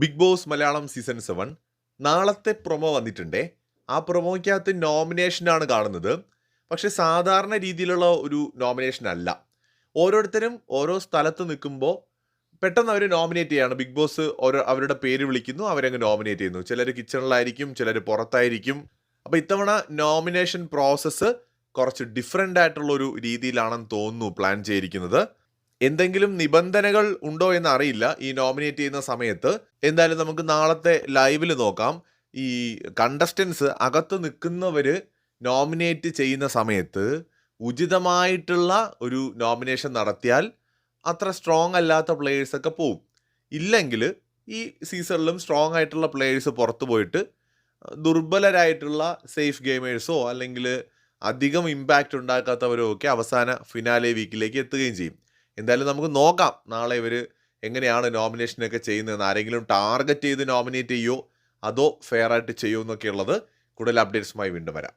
Big Boss Malayalam season seven. നാളത്തെ promo വന്നിട്ടുണ്ട്. ആ പ്രൊമോയ്ക്കകത്ത് നോമിനേഷനാണ് കാണുന്നത്. പക്ഷെ സാധാരണ രീതിയിലുള്ള ഒരു നോമിനേഷൻ അല്ല. ഓരോരുത്തരും ഓരോ സ്ഥലത്ത് നിൽക്കുമ്പോൾ പെട്ടെന്ന് അവർ നോമിനേറ്റ് ചെയ്യാണ്. ബിഗ് ബോസ് ഓരോ അവരുടെ പേര് വിളിക്കുന്നു അവരങ്ങ് നോമിനേറ്റ് ചെയ്യുന്നു. ചിലർ കിച്ചണിലായിരിക്കും ചിലർ പുറത്തായിരിക്കും. അപ്പോൾ ഇത്തവണ നോമിനേഷൻ പ്രോസസ്സ് കുറച്ച് ഡിഫറെന്റ് ആയിട്ടുള്ളൊരു രീതിയിലാണെന്ന് തോന്നുന്നു പ്ലാൻ ചെയ്തിരിക്കുന്നത്. എന്തെങ്കിലും നിബന്ധനകൾ ഉണ്ടോ എന്ന് അറിയില്ല. ഈ നോമിനേറ്റ് ചെയ്യുന്ന സമയത്ത് എന്തായാലും നമുക്ക് നാളത്തെ ലൈവിൽ നോക്കാം. ഈ കണ്ടസ്റ്റൻസ് അകത്ത് നിൽക്കുന്നവർ നോമിനേറ്റ് ചെയ്യുന്ന സമയത്ത് ഉചിതമായിട്ടുള്ള ഒരു നോമിനേഷൻ നടത്തിയാൽ അത്ര സ്ട്രോങ് അല്ലാത്ത പ്ലേയേഴ്സൊക്കെ പോവും. ഇല്ലെങ്കിൽ ഈ സീസണിലും സ്ട്രോങ് ആയിട്ടുള്ള പ്ലേയേഴ്സ് പുറത്തു പോയിട്ട് ദുർബലരായിട്ടുള്ള സേഫ് ഗെയിമേഴ്സോ അല്ലെങ്കിൽ അധികം ഇമ്പാക്റ്റ് ഉണ്ടാക്കാത്തവരോ ഒക്കെ അവസാന ഫിനാലെ വീക്കിലേക്ക് എത്തുകയും ചെയ്യും. എന്തായാലും നമുക്ക് നോക്കാം നാളെ ഇവർ എങ്ങനെയാണ് നോമിനേഷനൊക്കെ ചെയ്യുന്നതെന്ന്. ആരെങ്കിലും ടാർഗറ്റ് ചെയ്ത് നോമിനേറ്റ് ചെയ്യുമോ അതോ ഫെയർ ആയിട്ട് ചെയ്യുമോ എന്നൊക്കെ ഉള്ളത് കൂടുതൽ അപ്ഡേറ്റ്സുമായി വീണ്ടും വരാം.